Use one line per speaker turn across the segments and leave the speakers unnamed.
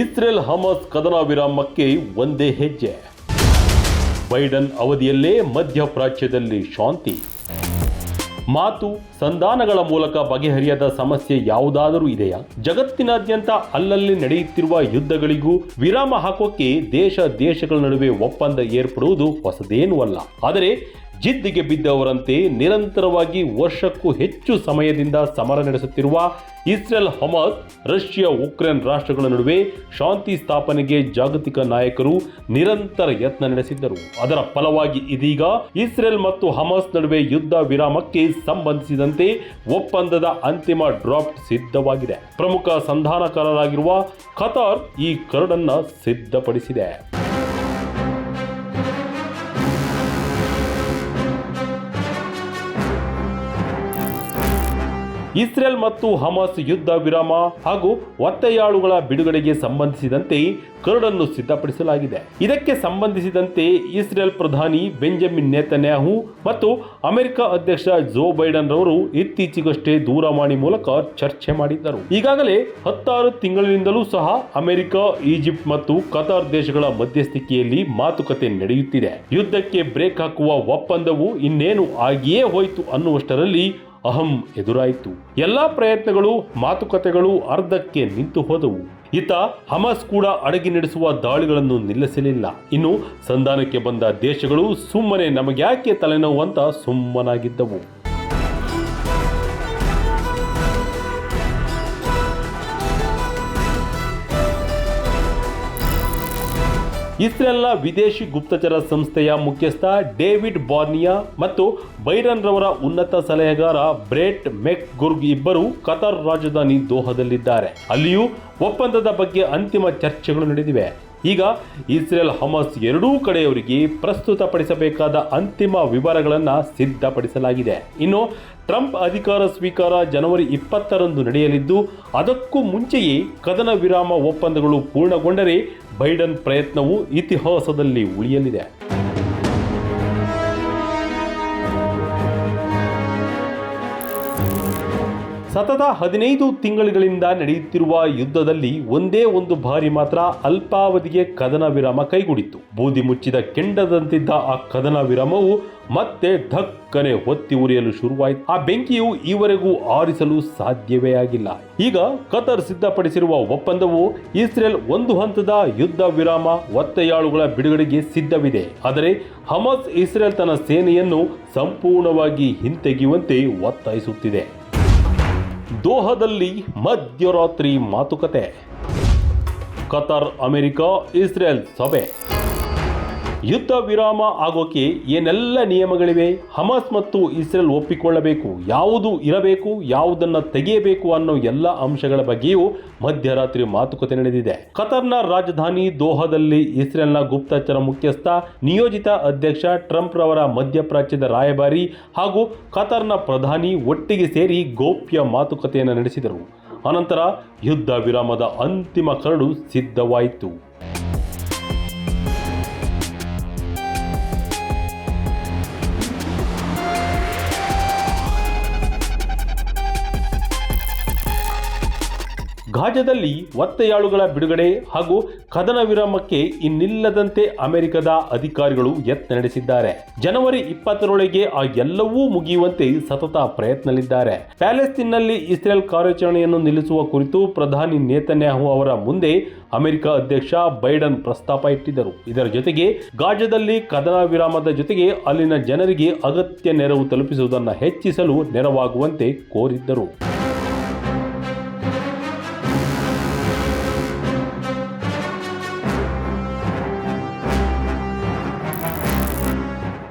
Israel hummus ಕದನ ವಿರಾಮಕ್ಕೆ ಒಂದೇ ಹೆಜ್ಜೆ. ಬೈಡನ್ ಅವಧಿಯಲ್ಲೇ ಮಧ್ಯಪ್ರಾಚ್ಯದಲ್ಲಿ ಶಾಂತಿ. ಮಾತು ಸಂಧಾನಗಳ ಮೂಲಕ ಬಗೆಹರಿಯದ ಸಮಸ್ಯೆ ಯಾವುದಾದರೂ ಇದೆಯಾ? ಜಗತ್ತಿನಾದ್ಯಂತ ಅಲ್ಲಲ್ಲಿ ನಡೆಯುತ್ತಿರುವ ಯುದ್ಧಗಳಿಗೂ ವಿರಾಮ ಹಾಕೋಕೆ ದೇಶ ದೇಶಗಳ ನಡುವೆ ಒಪ್ಪಂದ ಏರ್ಪಡುವುದು ಹೊಸದೇನೂ ಅಲ್ಲ. ಆದರೆ ಜಿದ್ದಿಗೆ ಬಿದ್ದವರಂತೆ ನಿರಂತರವಾಗಿ ವರ್ಷಕ್ಕೂ ಹೆಚ್ಚು ಸಮಯದಿಂದ ಸಮರ ನಡೆಸುತ್ತಿರುವ ಇಸ್ರೇಲ್ ಹಮಾಸ್, ರಷ್ಯಾ ಉಕ್ರೇನ್ ರಾಷ್ಟ್ರಗಳ ನಡುವೆ ಶಾಂತಿ ಸ್ಥಾಪನೆಗೆ ಜಾಗತಿಕ ನಾಯಕರು ನಿರಂತರ ಯತ್ನ ನಡೆಸಿದ್ದರು. ಅದರ ಫಲವಾಗಿ ಇದೀಗ ಇಸ್ರೇಲ್ ಮತ್ತು ಹಮಾಸ್ ನಡುವೆ ಯುದ್ಧ ವಿರಾಮಕ್ಕೆ ಸಂಬಂಧಿಸಿದಂತೆ ಒಪ್ಪಂದದ ಅಂತಿಮ ಡ್ರಾಫ್ಟ್ ಸಿದ್ಧವಾಗಿದೆ. ಪ್ರಮುಖ ಸಂಧಾನಕಾರರಾಗಿರುವ ಖತಾರ್ ಈ ಕರಡನ್ನ ಸಿದ್ಧಪಡಿಸಿದೆ. ಇಸ್ರೇಲ್ ಮತ್ತು ಹಮಾಸ್ ಯುದ್ಧ ವಿರಾಮ ಹಾಗೂ ಒತ್ತೆಯಾಳುಗಳ ಬಿಡುಗಡೆಗೆ ಸಂಬಂಧಿಸಿದಂತೆ ಕರಡನ್ನು ಸಿದ್ಧಪಡಿಸಲಾಗಿದೆ. ಇದಕ್ಕೆ ಸಂಬಂಧಿಸಿದಂತೆ ಇಸ್ರೇಲ್ ಪ್ರಧಾನಿ ಬೆಂಜಮಿನ್ ನೇತನ್ಯಾಹು ಮತ್ತು ಅಮೆರಿಕ ಅಧ್ಯಕ್ಷ ಜೋ ಬೈಡನ್ ರವರು ಇತ್ತೀಚೆಗಷ್ಟೇ ದೂರವಾಣಿ ಮೂಲಕ ಚರ್ಚೆ ಮಾಡಿದ್ದರು. ಈಗಾಗಲೇ ಹತ್ತಾರು ತಿಂಗಳಿನಿಂದಲೂ ಸಹ ಅಮೆರಿಕ, ಈಜಿಪ್ಟ್ ಮತ್ತು ಕತಾರ್ ದೇಶಗಳ ಮಧ್ಯಸ್ಥಿಕೆಯಲ್ಲಿ ಮಾತುಕತೆ ನಡೆಯುತ್ತಿದೆ. ಯುದ್ಧಕ್ಕೆ ಬ್ರೇಕ್ ಹಾಕುವ ಒಪ್ಪಂದವು ಇನ್ನೇನು ಆಗಿಯೇ ಹೋಯಿತು ಅನ್ನುವಷ್ಟರಲ್ಲಿ ಅಹಂ ಎದುರಾಯಿತು. ಎಲ್ಲಾ ಪ್ರಯತ್ನಗಳು, ಮಾತುಕತೆಗಳು ಅರ್ಧಕ್ಕೆ ನಿಂತು ಹೋದವು. ಈತ ಹಮಾಸ್ ಕೂಡ ಅಡಗಿ ನಡೆಸುವ ದಾಳಿಗಳನ್ನು ನಿಲ್ಲಿಸಲಿಲ್ಲ. ಇನ್ನು ಸಂಧಾನಕ್ಕೆ ಬಂದ ದೇಶಗಳು ಸುಮ್ಮನೆ ನಮಗ್ಯಾಕೆ ತಲೆನೋವು ಅಂತ ಸುಮ್ಮನಾಗಿದ್ದವು. ಇಸ್ರೇಲ್ನ ವಿದೇಶಿ ಗುಪ್ತಚರ ಸಂಸ್ಥೆಯ ಮುಖ್ಯಸ್ಥ ಡೇವಿಡ್ ಬಾರ್ನಿಯಾ ಮತ್ತು ಬೈರನ್ ರವರ ಉನ್ನತ ಸಲಹೆಗಾರ ಬ್ರೇಟ್ ಮೆಕ್ ಗುರ್ಗ್ ಇಬ್ಬರು ಕತಾರ್ ರಾಜಧಾನಿ ದೋಹದಲ್ಲಿದ್ದಾರೆ. ಅಲ್ಲಿಯೂ ಒಪ್ಪಂದದ ಬಗ್ಗೆ ಅಂತಿಮ ಚರ್ಚೆಗಳು ನಡೆದಿವೆ. ಈಗ ಇಸ್ರೇಲ್ ಹಮಾಸ್ ಎರಡೂ ಕಡೆಯವರಿಗೆ ಪ್ರಸ್ತುತಪಡಿಸಬೇಕಾದ ಅಂತಿಮ ವಿವರಗಳನ್ನು ಸಿದ್ಧಪಡಿಸಲಾಗಿದೆ. ಇನ್ನು ಟ್ರಂಪ್ ಅಧಿಕಾರ ಸ್ವೀಕಾರ ಜನವರಿ ಇಪ್ಪತ್ತರಂದು ನಡೆಯಲಿದ್ದು, ಅದಕ್ಕೂ ಮುಂಚೆಯೇ ಕದನ ವಿರಾಮ ಒಪ್ಪಂದಗಳು ಪೂರ್ಣಗೊಂಡರೆ ಬೈಡನ್ ಪ್ರಯತ್ನವು ಇತಿಹಾಸದಲ್ಲಿ ಉಳಿಯಲಿದೆ. ಸತತ ಹದಿನೈದು ತಿಂಗಳುಗಳಿಂದ ನಡೆಯುತ್ತಿರುವ ಯುದ್ಧದಲ್ಲಿ ಒಂದೇ ಒಂದು ಬಾರಿ ಮಾತ್ರ ಅಲ್ಪಾವಧಿಗೆ ಕದನ ವಿರಾಮ ಕೈಗೂಡಿತ್ತು. ಬೂದಿ ಮುಚ್ಚಿದ ಕೆಂಡದಂತಿದ್ದ ಆ ಕದನ ವಿರಾಮವು ಮತ್ತೆ ಧಕ್ಕನೆ ಹೊತ್ತಿ ಉರಿಯಲು ಶುರುವಾಯಿತು. ಆ ಬೆಂಕಿಯು ಈವರೆಗೂ ಆರಿಸಲು ಸಾಧ್ಯವೇ ಆಗಿಲ್ಲ. ಈಗ ಕತರ್ ಸಿದ್ಧಪಡಿಸಿರುವ ಒಪ್ಪಂದವು ಇಸ್ರೇಲ್ ಒಂದು ಹಂತದ ಯುದ್ಧ ವಿರಾಮ ಒತ್ತೆಯಾಳುಗಳ ಬಿಡುಗಡೆಗೆ ಸಿದ್ಧವಿದೆ. ಆದರೆ ಹಮಸ್ ಇಸ್ರೇಲ್ ತನ್ನ ಸೇನೆಯನ್ನು ಸಂಪೂರ್ಣವಾಗಿ ಹಿಂತೆಗೆಯುವಂತೆ ಒತ್ತಾಯಿಸುತ್ತಿದೆ. ದೋಹದಲ್ಲಿ ಮಧ್ಯರಾತ್ರಿ ಮಾತುಕತೆ. ಕತಾರ್ ಅಮೆರಿಕ ಇಸ್ರೇಲ್ ಸಭೆ. ಯುದ್ಧ ವಿರಾಮ ಆಗೋಕೆ ಏನೆಲ್ಲ ನಿಯಮಗಳಿವೆ? ಹಮಾಸ್ ಮತ್ತು ಇಸ್ರೇಲ್ ಒಪ್ಪಿಕೊಳ್ಳಬೇಕು. ಯಾವುದು ಇರಬೇಕು, ಯಾವುದನ್ನು ತೆಗೆಯಬೇಕು ಅನ್ನೋ ಎಲ್ಲ ಅಂಶಗಳ ಬಗ್ಗೆಯೂ ಮಧ್ಯರಾತ್ರಿ ಮಾತುಕತೆ ನಡೆದಿದೆ. ಕತರ್ನ ರಾಜಧಾನಿ ದೋಹದಲ್ಲಿ ಇಸ್ರೇಲ್ನ ಗುಪ್ತಚರ ಮುಖ್ಯಸ್ಥ, ನಿಯೋಜಿತ ಅಧ್ಯಕ್ಷ ಟ್ರಂಪ್ ರವರ ಮಧ್ಯಪ್ರಾಚ್ಯದ ರಾಯಭಾರಿ ಹಾಗೂ ಕತಾರ್ನ ಪ್ರಧಾನಿ ಒಟ್ಟಿಗೆ ಸೇರಿ ಗೌಪ್ಯ ಮಾತುಕತೆಯನ್ನು ನಡೆಸಿದರು. ಅನಂತರ ಯುದ್ಧ ವಿರಾಮದ ಅಂತಿಮ ಕರಡು ಸಿದ್ಧವಾಯಿತು. ಗಾಜದಲ್ಲಿ ಒತ್ತೆಯಾಳುಗಳ ಬಿಡುಗಡೆ ಹಾಗೂ ಕದನ ವಿರಾಮಕ್ಕೆ ಇನ್ನಿಲ್ಲದಂತೆ ಅಮೆರಿಕದ ಅಧಿಕಾರಿಗಳು ಯತ್ನ ನಡೆಸಿದ್ದಾರೆ. ಜನವರಿ ಇಪ್ಪತ್ತರೊಳಗೆ ಆ ಎಲ್ಲವೂ ಮುಗಿಯುವಂತೆ ಸತತ ಪ್ರಯತ್ನಲಿದ್ದಾರೆ ಪ್ಯಾಲೆಸ್ತೀನ್ನಲ್ಲಿ ಇಸ್ರೇಲ್ ಕಾರ್ಯಾಚರಣೆಯನ್ನು ನಿಲ್ಲಿಸುವ ಕುರಿತು ಪ್ರಧಾನಿ ನೇತನ್ಯಾಹು ಅವರ ಮುಂದೆ ಅಮೆರಿಕ ಅಧ್ಯಕ್ಷ ಬೈಡನ್ ಪ್ರಸ್ತಾಪ ಇಟ್ಟಿದ್ದರು. ಇದರ ಜೊತೆಗೆ ಗಾಜದಲ್ಲಿ ಕದನ ವಿರಾಮದ ಜೊತೆಗೆ ಅಲ್ಲಿನ ಜನರಿಗೆ ಅಗತ್ಯ ನೆರವು ತಲುಪಿಸುವುದನ್ನು ಹೆಚ್ಚಿಸಲು ನೆರವಾಗುವಂತೆ ಕೋರಿದ್ದರು.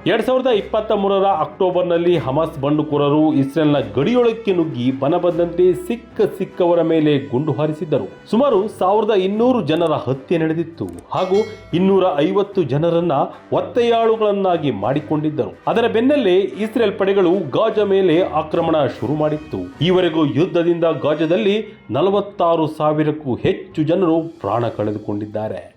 ಎರಡ್ ಸಾವಿರದ ಇಪ್ಪತ್ತ ಮೂರರ ಅಕ್ಟೋಬರ್ನಲ್ಲಿ ಹಮಾಸ್ ಬಂಡುಕೋರರು ಇಸ್ರೇಲ್ನ ಗಡಿಯೊಳಕ್ಕೆ ನುಗ್ಗಿ ಬನಬಂದಂತೆ ಸಿಕ್ಕ ಸಿಕ್ಕವರ ಮೇಲೆ ಗುಂಡು ಹಾರಿಸಿದ್ದರು. ಸುಮಾರು ಸಾವಿರದ ಇನ್ನೂರು ಜನರ ಹತ್ಯೆ ನಡೆದಿತ್ತು ಹಾಗೂ ಇನ್ನೂರ ಐವತ್ತು ಜನರನ್ನ ಒತ್ತೆಯಾಳುಗಳನ್ನಾಗಿ ಮಾಡಿಕೊಂಡಿದ್ದರು. ಅದರ ಬೆನ್ನಲ್ಲೇ ಇಸ್ರೇಲ್ ಪಡೆಗಳು ಗಾಜ ಮೇಲೆ ಆಕ್ರಮಣ ಶುರು ಮಾಡಿತ್ತು. ಈವರೆಗೂ ಯುದ್ಧದಿಂದ ಗಾಜದಲ್ಲಿ ನಲವತ್ತಾರು ಸಾವಿರಕ್ಕೂ ಹೆಚ್ಚು ಜನರು ಪ್ರಾಣ ಕಳೆದುಕೊಂಡಿದ್ದಾರೆ.